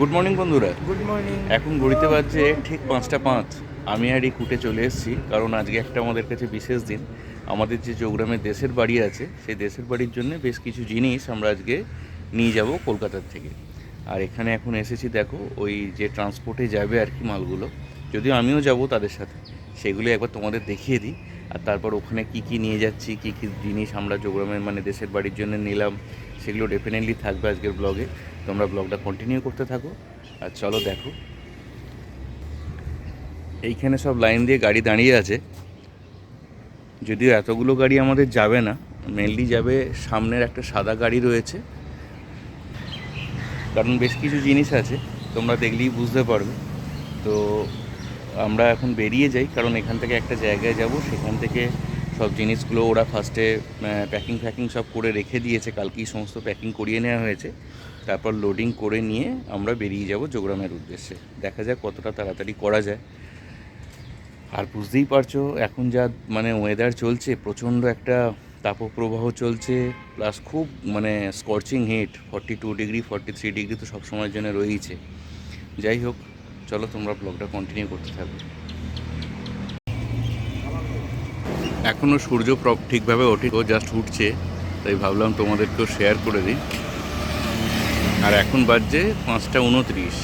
Good morning বন্ধুরা। Good morning এখন ঘড়িতে বাজছে ঠিক পাঁচটা পাঁচ। আমি আর এই কুটে চলে এসেছি কারণ আজকে একটা আমাদের কাছে বিশেষ দিন। আমাদের যে চৌগ্রামে দেশের বাড়ি আছে সেই দেশের বাড়ির জন্য বেশ কিছু জিনিস আমরা আজকে নিয়ে যাব কলকাতার থেকে। আর এখানে এখন এসেছি দেখো ওই যে ট্রান্সপোর্টে যাবে আর কি মালগুলো। যদিও আমিও যাব তাদের সাথে সেগুলো একবার তোমাদের দেখিয়ে দিই। আর তারপর ওখানে কি কি নিয়ে যাচ্ছি, কি কি জিনিস আমরা জোগ্রামের মানে দেশের বাড়ির জন্য নিলাম, সেগুলো ডেফিনেটলি থাকবে আজকের ব্লগে তোমরা ব্লগটা কন্টিনিউ করতে থাকো। আর চলো দেখো। এইখানে সব লাইন দিয়ে গাড়ি দাঁড়িয়ে আছে। যদিও এতগুলো গাড়ি আমাদের যাবে না মেনলি যাবে সামনের একটা সাদা গাড়ি রয়েছে। কারণ বেশ কিছু জিনিস আছে, তোমরা দেখলেই বুঝতে পারবে। তো আমরা এখন বেরিয়ে যাই, কারণ এখান থেকে একটা জায়গায় যাব। সেখান থেকে সব জিনিসগুলো ওরা ফার্স্টে প্যাকিং ফ্যাকিং সব করে রেখে দিয়েছে। কালকেই সমস্ত প্যাকিং করিয়ে নেওয়া হয়েছে। তারপর লোডিং করে নিয়ে আমরা বেরিয়ে যাব যোগরামের উদ্দেশ্যে। দেখা যাক কতটা তাড়াতাড়ি করা যায়। আর বুঝতেই পারছ, এখন যা মানে ওয়েদার চলছে, প্রচণ্ড একটা তাপপ্রবাহ চলছে প্লাস খুব মানে scorching heat forty two degree forty three degree তো সবসময়ের জন্য রয়েইছে। যাই হোক চলো তোমরা ব্লগটা কন্টিনিউ করতে থাকো। এখনও সূর্য ঠিকভাবে ওঠে, ও জাস্ট উঠছে, তাই ভাবলাম তোমাদেরকেও শেয়ার করে দিই। আর এখন বাজছে পাঁচটা উনত্রিশ।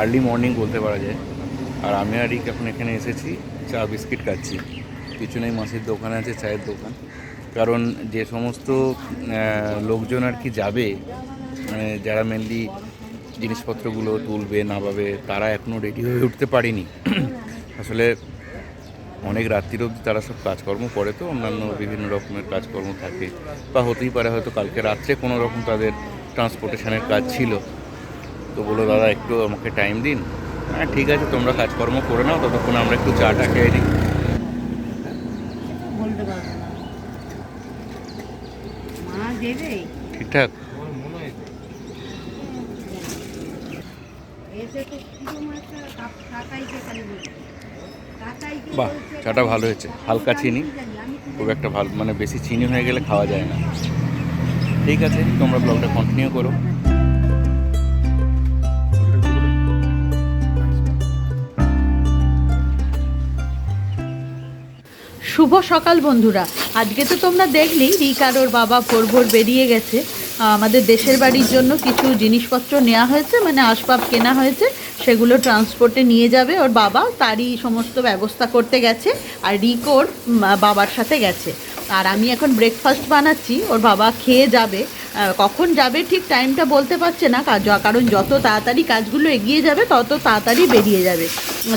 আর্লি মর্নিং বলতে পারা যায়। আর আমি আর এখন এখানে এসেছি, চা বিস্কিট খাচ্ছি। পিছনেই মাসির দোকান আছে, চায়ের দোকান। কারণ যে সমস্ত লোকজন আর কি যাবে মানে যারা মেনলি জিনিসপত্রগুলো তুলবে নামাবে তারা এখনও রেডি হয়ে উঠতে পারেনি। আসলে অনেক রাত্রির অবধি তারা সব কাজকর্ম করে তো অন্যান্য বিভিন্ন রকমের কাজকর্ম থাকে। বা হতেই পারে হয়তো কালকে রাত্রে কোনো রকম তাদের ট্রান্সপোর্টেশনের কাজ ছিল। তো বলো দাদা একটু আমাকে টাইম দিন। হ্যাঁ ঠিক আছে তোমরা কাজকর্ম করে নাও ততক্ষণ আমরা একটু চা চাটা খেয়ে নিই। ঠিকঠাক এসে তো কিরম একটা কাপ- কাকাইকে খালি বলছে। কাকাইকে বাহ চাটা ভালো হয়েছে। হালকা চিনি খুব একটা ভালো মানে বেশি চিনি হয়ে গেলে খাওয়া যায় না। ঠিক আছে তোমরা ব্লগটা কন্টিনিউ করো। শুভ সকাল বন্ধুরা। আজকে তো তোমরা দেখলেই রিকার ওর বাবা ভোর ভোর বেরিয়ে গেছে। আমাদের দেশের বাড়ির জন্য কিছু জিনিসপত্র নেওয়া হয়েছে মানে আসবাব কেনা হয়েছে। সেগুলো ট্রান্সপোর্টে নিয়ে যাবে। ওর বাবা তারই সমস্ত ব্যবস্থা করতে গেছে আর রিক ওর বাবার সাথে গেছে। আর আমি এখন ব্রেকফাস্ট বানাচ্ছি। ওর বাবা খেয়ে যাবে। কখন যাবে ঠিক টাইমটা বলতে পারছে না। কারণ যত তাড়াতাড়ি কাজগুলো এগিয়ে যাবে, তত তাড়াতাড়ি বেরিয়ে যাবে।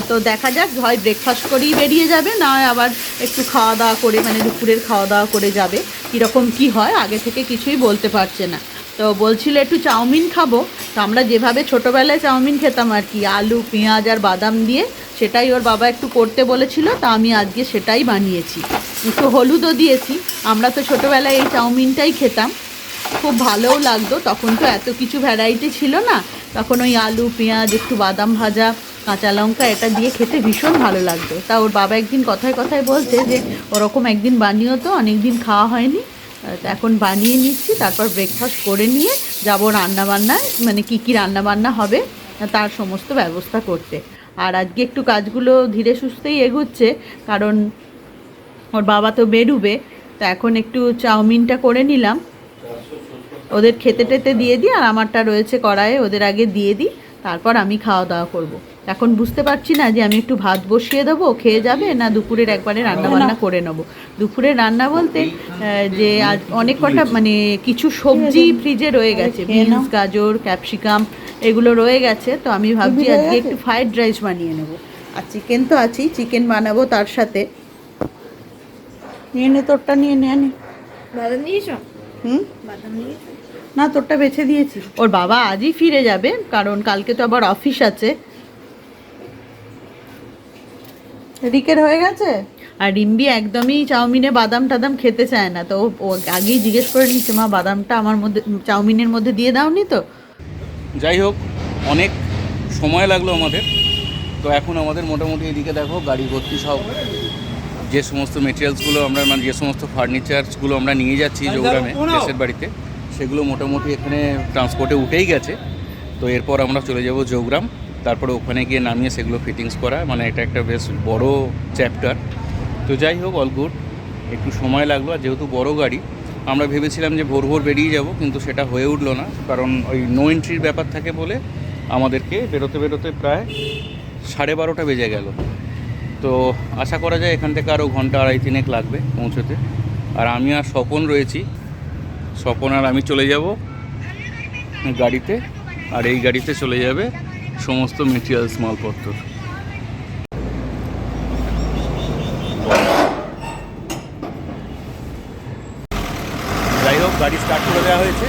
তো দেখা যাক, হয় ব্রেকফাস্ট করেই বেরিয়ে যাবে, না আবার একটু খাওয়া দাওয়া করে মানে দুপুরের খাওয়া দাওয়া করে যাবে। কীরকম কি হয়, আগে থেকে কিছুই বলতে পারছে না। তো বলছিল, একটু চাউমিন খাব। তো আমরা যেভাবে ছোটোবেলায় চাউমিন খেতাম আর কি, আলু, পেঁয়াজ আর বাদাম দিয়ে, সেটাই ওর বাবা একটু করতে বলেছিল, তা আমি আজকে সেটাই বানিয়েছি। একটু হলুদও দিয়েছি। আমরা তো ছোটোবেলায় এই চাউমিনটাই খেতাম। খুব ভালোও লাগতো। তখন তো এত কিছু ভ্যারাইটি ছিল না। তখন ওই আলু, পেঁয়াজ, একটু বাদাম ভাজা, কাঁচা লঙ্কা, এটা দিয়ে খেতে ভীষণ ভালো লাগতো। তা ওর বাবা একদিন কথায় কথায় বলছে যে, ওরকম একদিন বানিয়েও তো অনেক দিন খাওয়া হয়নি। এখন বানিয়ে নিচ্ছি, তারপর ব্রেকফাস্ট করে নিয়ে যাব রান্নাবান্নায় মানে কি কি রান্নাবান্না হবে, তার সমস্ত ব্যবস্থা করতে। আর আজকে একটু কাজগুলো ধীরে সুস্থেই এগোচ্ছে, কারণ ওর বাবা তো বেরুবে, তো এখন একটু চাউমিনটা করে নিলাম। ওদের খেতে টেতে দিয়ে দিই, আর আমারটা রয়েছে কড়াইয়ে, ওদের আগে দিয়ে দিই। তারপর আমি খাওয়া দাওয়া করব। এখন বুঝতে পারছি না যে আমি একটু ভাত বসিয়ে দেবো খেয়ে যাবে না দুপুরের একবারে রান্না বান্না করে নেব। দুপুরের রান্না বলতে যে আজ অনেক কটা মানে কিছু সবজি ফ্রিজে রয়ে গেছে। বিনস গাজর ক্যাপসিকাম এগুলো রয়ে গেছে। তো আমি ভাবছি আজকে একটু ফ্রাইড রাইস বানিয়ে নেব। আর চিকেন তো আছেই চিকেন বানাবো তার সাথে। নিয়ে নে তোরটা নিয়ে নে বাদাম নিয়েছো হুম? বাদাম নিয়েছো না তোরটা বেছে দিয়েছি। ওর বাবা আজই ফিরে যাবে কারণ কালকে তো আবার অফিস আছে। রিকের হয়ে গেছে? আর রিম্বি একদমই চাউমিনে বাদাম টাদাম খেতে চায় না তো ও- আগেই জিজ্ঞেস করে নিচ্ছে মা বাদামটা আমার মধ্যে চাউমিনের মধ্যে দিয়ে দাওনি তো? যাই হোক অনেক সময় লাগল আমাদের। তো এখন আমাদের মোটামুটি এদিকে দেখো গাড়ি ভর্তি সব। যে সমস্ত মেটেরিয়ালসগুলো আমরা মানে যে সমস্ত ফার্নিচারসগুলো আমরা নিয়ে যাচ্ছি যোগ্রামে দেশের বাড়িতে সেগুলো মোটামুটি এখানে ট্রান্সপোর্টে উঠেই গেছে। তো এরপর আমরা চলে যাব জৌগ্রাম। তারপরে ওখানে গিয়ে নামিয়ে সেগুলো ফিটিংস করা। মানে এটা একটা বেশ বড় চ্যাপ্টার তো যাই হোক অল গুড একটু সময় লাগল, আর যেহেতু বড় গাড়ি, আমরা ভেবেছিলাম যে ভোর ভোর বেরিয়ে যাব, কিন্তু সেটা হয়ে উঠল না। কারণ ওই নো এন্ট্রির ব্যাপার থাকে বলে আমাদেরকে বেরোতে বেরোতে প্রায় সাড়ে বারোটা বেজে গেল। তো আশা করা যায় এখান থেকে আরও ঘণ্টা আড়াই তিনেক লাগবে পৌঁছতে। আর আমি আর স্বপন রয়েছি। স্বপন আর আমি চলে যাব গাড়িতে, আর এই গাড়িতে চলে যাবে সমস্ত মেটেরিয়ালস মালপত্র। যাই হোক, গাড়ি স্টার্ট করে দেওয়া হয়েছে।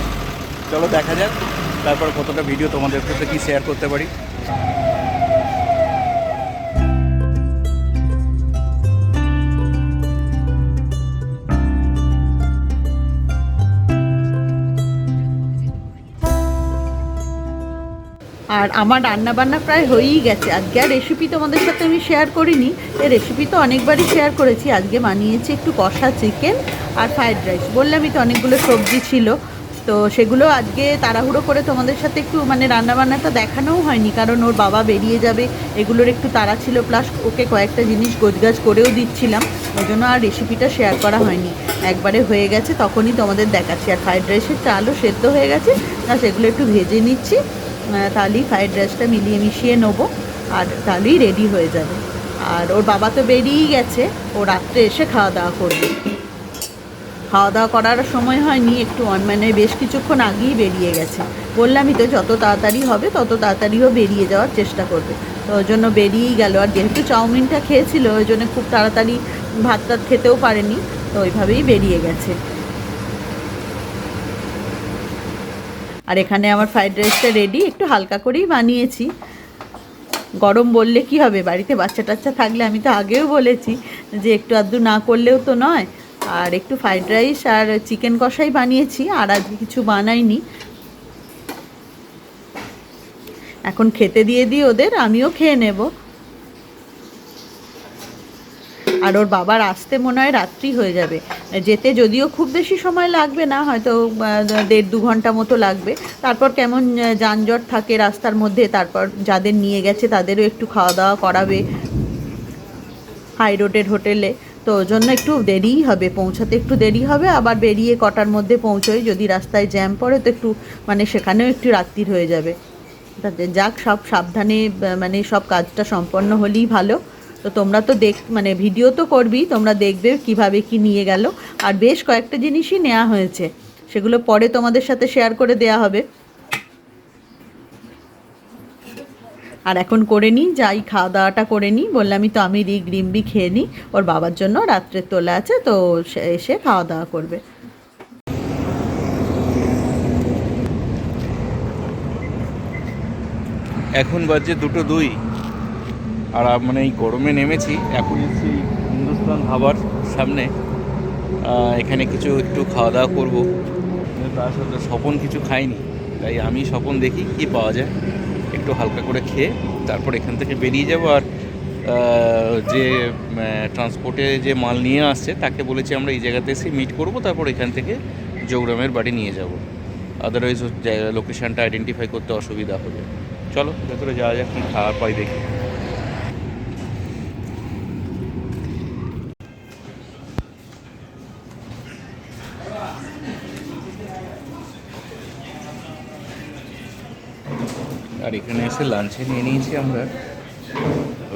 চলো দেখা যাক, তারপর কতটা ভিডিও তোমাদের সাথে কি শেয়ার করতে পারি। আর আমার রান্না বান্না প্রায় হয়েই গেছে। আজকে আর রেসিপি তোমাদের সাথে আমি শেয়ার করিনি। এই রেসিপি তো অনেকবারই শেয়ার করেছি। আজকে বানিয়েছি একটু কষা চিকেন আর ফ্রায়েড রাইস বললামই তো অনেকগুলো সবজি ছিল। তো সেগুলো আজকে তাড়াহুড়ো করে তোমাদের সাথে একটু মানে রান্নাবান্নাটা দেখানোও হয়নি। কারণ ওর বাবা বেরিয়ে যাবে। এগুলোর একটু তাড়া ছিল। প্লাস ওকে কয়েকটা জিনিস গোজগাজ করেও দিচ্ছিলাম। ওই জন্য আর রেসিপিটা শেয়ার করা হয়নি। একবারে হয়ে গেছে। তখনই তোমাদের দেখাচ্ছি। আর ফ্রাইড রাইসের চালও সেদ্ধ হয়ে গেছে। না সেগুলো একটু ভেজে নিচ্ছি। তাহলেই ফ্রাইড রাইসটা মিলিয়ে মিশিয়ে নেব, আর তাহলেই রেডি হয়ে যাবে। আর ওর বাবা তো বেরিয়েই গেছে, ও রাত্রে এসে খাওয়া দাওয়া করবে। খাওয়া দাওয়া করার সময় হয়নি, একটু মানে বেশ কিছুক্ষণ আগেই বেরিয়ে গেছে। বললামই তো, যত তাড়াতাড়ি হবে, তত তাড়াতাড়িও বেরিয়ে যাওয়ার চেষ্টা করবে। তো ওই জন্য বেরিয়েই গেল, আর যেহেতু চাউমিনটা খেয়েছিল, ওই জন্য খুব তাড়াতাড়ি ভাত খেতেও পারেনি, তো ওইভাবেই বেরিয়ে গেছে। আর এখানে আমার ফ্রাইড রাইসটা রেডি একটু হালকা করেই বানিয়েছি। গরম বললে কি হবে? বাড়িতে বাচ্চা টাচ্চা থাকলে আমি তো আগেও বলেছি যে একটু আধটু না করলেও তো নয়। আর একটু ফ্রাইড রাইস আর চিকেন কষাই বানিয়েছি, আর আজকে কিছু বানাইনি। এখন খেতে দিয়ে দিই ওদের, আমিও খেয়ে নেব। আর ওর বাবার আসতে মনে হয় রাত্রি হয়ে যাবে। যেতে যদিও খুব বেশি সময় লাগবে না, হয়তো দেড় দু ঘণ্টা মতো লাগবে। তারপর কেমন যানজট থাকে রাস্তার মধ্যে, তারপর যাদের নিয়ে গেছে তাদেরও একটু খাওয়া দাওয়া করাবে। হাই রোডের হোটেলে। তো ওই জন্য একটু দেরিই হবে, পৌঁছাতে একটু দেরি হবে। আবার বেরিয়ে কটার মধ্যে পৌঁছোয় যদি রাস্তায় জ্যাম পড়ে তো একটু মানে সেখানেও একটু রাত্রির হয়ে যাবে। যাক, সব সাবধানে মানে সব কাজটা সম্পন্ন হলেই ভালো। তো তোমরা তো দেখ মানে ভিডিও তো করবি, তোমরা দেখবে কীভাবে কি নিয়ে গেল। আর বেশ কয়েকটা জিনিসই নেওয়া হয়েছে, সেগুলো পরে তোমাদের সাথে শেয়ার করে দেয়া হবে। আর এখন করে নিই যাই খাওয়া দাওয়াটা করে নিই বললামই তো আমি রিগ রিম্বি খেয়ে নিই ওর বাবার জন্য রাত্রে তোলা আছে, তো এসে খাওয়া দাওয়া করবে। এখন বাজে দুটো দুই। আর মানে এই গরমে নেমেছি। এখন এসেছি হিন্দুস্তান ধাবার সামনে। এখানে কিছু একটু খাওয়া দাওয়া করব। তার সাথে স্বপন কিছু খাইনি তাই আমি স্বপন দেখি কি পাওয়া যায়। একটু হালকা করে খেয়ে তারপর এখান থেকে বেরিয়ে যাব। আর যে ট্রান্সপোর্টে যে মাল নিয়ে আসছে, তাকে বলেছি আমরা এই জায়গাতে এসে মিট করব। তারপর এখান থেকে জৌগ্রামের বাড়ি নিয়ে যাব। আদারওয়াইজ লোকেশানটা আইডেন্টিফাই করতে অসুবিধা হবে। চলো, ভেতরে যাওয়া যাক খাওয়ার পাই দেখি। আর এখানে এসে লাঞ্চে নিয়ে নিয়েছি আমরা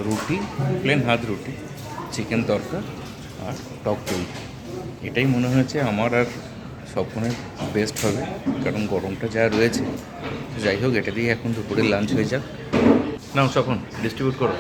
রুটি প্লেন হাত রুটি চিকেন তরকার আর টক দই। এটাই মনে হয়েছে আমার আর স্বপ্নের বেস্ট হবে, কারণ গরমটা যা রয়েছে। যাই হোক, এটা দিয়ে এখন দুপুরে লাঞ্চ হয়ে যাক। নাও স্বপন ডিস্ট্রিবিউট করো।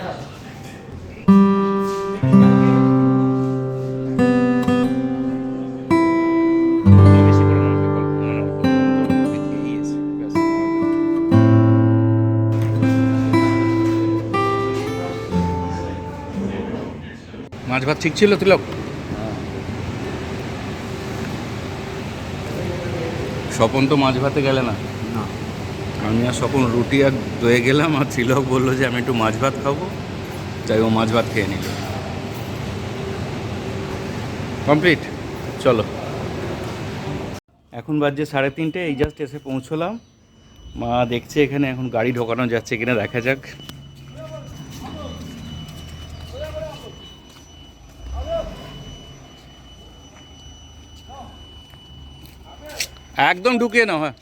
মাছ ভাত ঠিক ছিল তিলক? স্বপন তো মাছ ভাতে গেলে না। আমি আর স্বপন রুটি আর দয়ে গেলাম আর তিলক বলল যে আমি একটু মাছ ভাত খাব। তাই ও মাছ ভাত খেয়ে নিল। কমপ্লিট? চলো। এখন বাজছে সাড়ে তিনটে এই জাস্ট এসে পৌঁছলাম। মা দেখছে এখানে এখন গাড়ি ঢোকানো যাচ্ছে কিনা দেখা যাক। একদম ঢুকিয়ে নাও হ্যাঁ।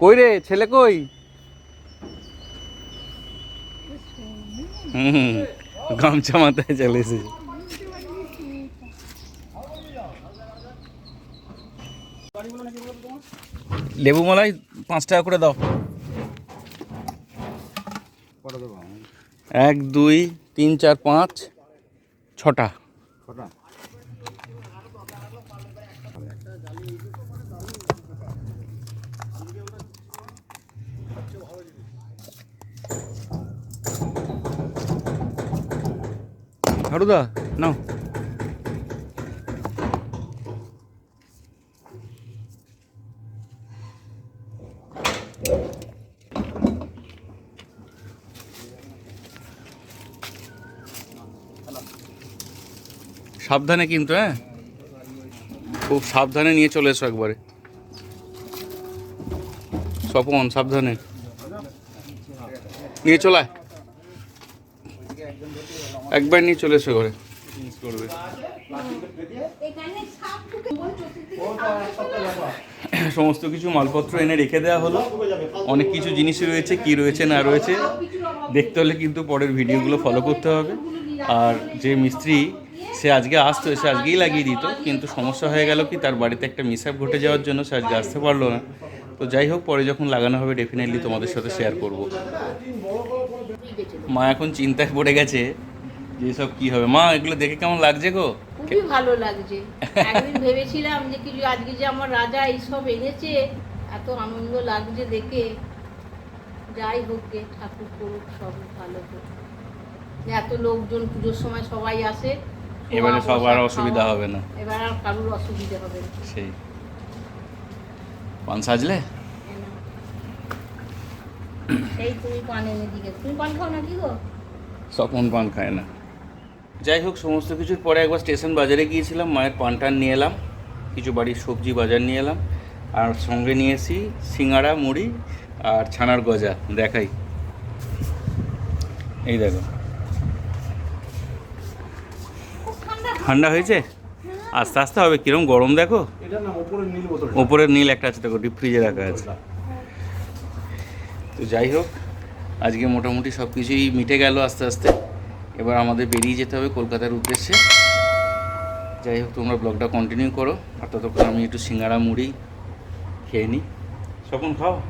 কই রে ছেলে কই? হুম গামছা মাথায় চলে এসেছে লেবু মালাই পাঁচ টাকা করে দাও। এক দুই তিন চার পাঁচ ছটা। ছটা? হারুদা নাও। সাবধানে কিন্তু হ্যাঁ? খুব সাবধানে নিয়ে চলে এসো একবারে। স্বপন, সাবধানে। নিয়ে চলায় একবার নিয়ে চলে এসো ঘরে। সমস্ত কিছু মালপত্র এনে রেখে দেওয়া হলো। অনেক কিছু জিনিস রয়েছে, কি রয়েছে, না রয়েছে, দেখতে হলে কিন্তু পরের ভিডিওগুলো ফলো করতে হবে। আর যে মিস্ত্রি, সে আজকে আসতো, সে আজকেই লাগিয়ে দিত, কিন্তু সমস্যা হয়ে গেল কি, তার বাড়িতে একটা মিসঅ্যাপ ঘটে যাওয়ার জন্য সে আজকে আসতে পারল না। তো যাই হোক, পরে যখন লাগানো হবে ডেফিনেটলি তোমাদের সাথে শেয়ার করব। মা এখন চিন্তায় পড়ে গেছে যে সব কী হবে? মা এগুলো দেখে কেমন লাগছে গো? খুবই ভালো লাগছে। একদিন ভেবেছিলাম যে কিছু আজকে যে আমার রাজা এইসব এনেছে এত আনন্দ লাগছে দেখে। যাই হোক গে ঠাকুর করুক সব ভালো হোক এত লোকজন পুজোর সময় সবাই আসে এবারে সবার অসুবিধা হবে না। এবার আর কারোর অসুবিধা হবে না। সেই। পান সাজলে? এই সেই তুমি পান এনে দিকে তুমি পান খাও না কি গো? স্বপন পান খায় না। যাই হোক, সমস্ত কিছুর পরে একবার স্টেশন বাজারে গিয়েছিলাম, মায়ের পান টান নিয়ে এলাম, কিছু বাড়ির সবজি বাজার নিয়ে এলাম, আর সঙ্গে নিয়ে এসি সিঙ্গাড়া, মুড়ি আর ছানার গজা, দেখাই। এই দেখো। ঠান্ডা হয়েছে? আস্তে আস্তে হবে, কিরম গরম দেখো। ওপরের নীল একটা আছে, দেখো ডিপ ফ্রিজে রাখা আছে। তো যাই হোক, আজকে মোটামুটি সব কিছুই মিটে গেল আস্তে আস্তে। এবার আমাদের বেরিয়ে যেতে হবে কলকাতার উদ্দেশ্যে। যাই হোক, তোমরা ব্লগটা কন্টিনিউ করো। আর ততক্ষণ আমি একটু সিঙ্গারা মুড়ি খেয়ে নিই। স্বপন, খাও।